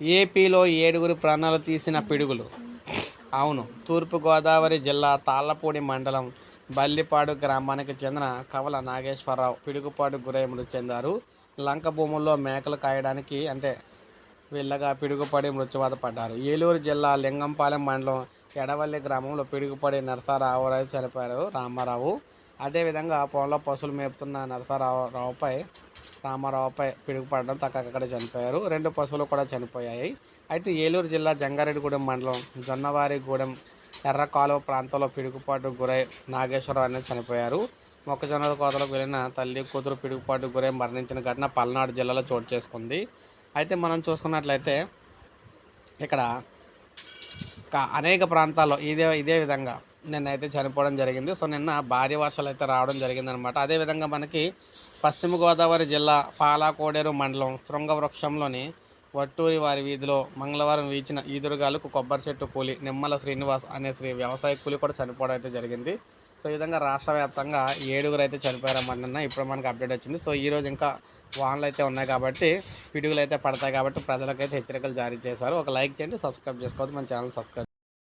ఏపీలో ఏడుగురు ప్రాణాలు తీసిన పిడుగులు. అవును తూర్పుగోదావరి జిల్లా తాళ్ళపూడి మండలం బల్లిపాడు గ్రామానికి చెందిన కవల నాగేశ్వరరావు పిడుగుపాటు గురై మృతి చెందారు. లంక భూముల్లో మేకలు కాయడానికి అంటే వెళ్ళగా పిడుగుపడి మృత్యువాత పడ్డారు. ఏలూరు జిల్లా లింగంపాలెం మండలం ఎడవల్లి గ్రామంలో పిడుగుపడి నరసారావు చనిపోయారు. రామారావు అదేవిధంగా పొలంలో పశువులు మేపుతున్న నరసారావు రావుపై రామారావుపై పిడుగుపడడం తక్కక్కడ చనిపోయారు. రెండు పశువులు కూడా చనిపోయాయి. అయితే ఏలూరు జిల్లా జంగారెడ్డిగూడెం మండలం జొన్నవారిగూడెం ఎర్ర కాలువ ప్రాంతంలో పిడుగుపాటు గురై నాగేశ్వరరావు అనేది చనిపోయారు. మొక్కజొన్నల కోతలకు వెళ్ళిన తల్లి కూతురు పిడుగుపాటు గురై మరణించిన ఘటన పల్నాడు జిల్లాలో చోటు చేసుకుంది. అయితే మనం చూసుకున్నట్లయితే ఇక్కడ అనేక ప్రాంతాల్లో ఇదే ఇదే విధంగా నిన్నైతే చనిపోవడం జరిగింది. సో నిన్న భారీ వర్షాలు అయితే రావడం జరిగిందనమాట. అదేవిధంగా మనకి పశ్చిమ గోదావరి జిల్లా పాలాకోడేరు మండలం శృంగవృక్షంలోని వట్టూరి వారి వీధిలో మంగళవారం వీచిన ఈదురుగాలకు కొబ్బరి చెట్టు కూలి నిమ్మల శ్రీనివాస్ అనే శ్రీ వ్యవసాయ కూలి కూడా చనిపోవడం అయితే జరిగింది. సో ఈ విధంగా రాష్ట్ర వ్యాప్తంగా ఏడుగురు అయితే చనిపోయారన్నమాట నిన్న. ఇప్పుడు మనకి అప్డేట్ వచ్చింది. సో ఈ రోజు ఇంకా వానలు అయితే ఉన్నాయి కాబట్టి పిడుగులు అయితే పడతాయి కాబట్టి ప్రజలకైతే హెచ్చరికలు జారీ చేశారు. ఒక లైక్ చేయండి సబ్స్క్రైబ్ చేసుకోవద్దు. మన ఛానల్ సబ్స్క్రైబ్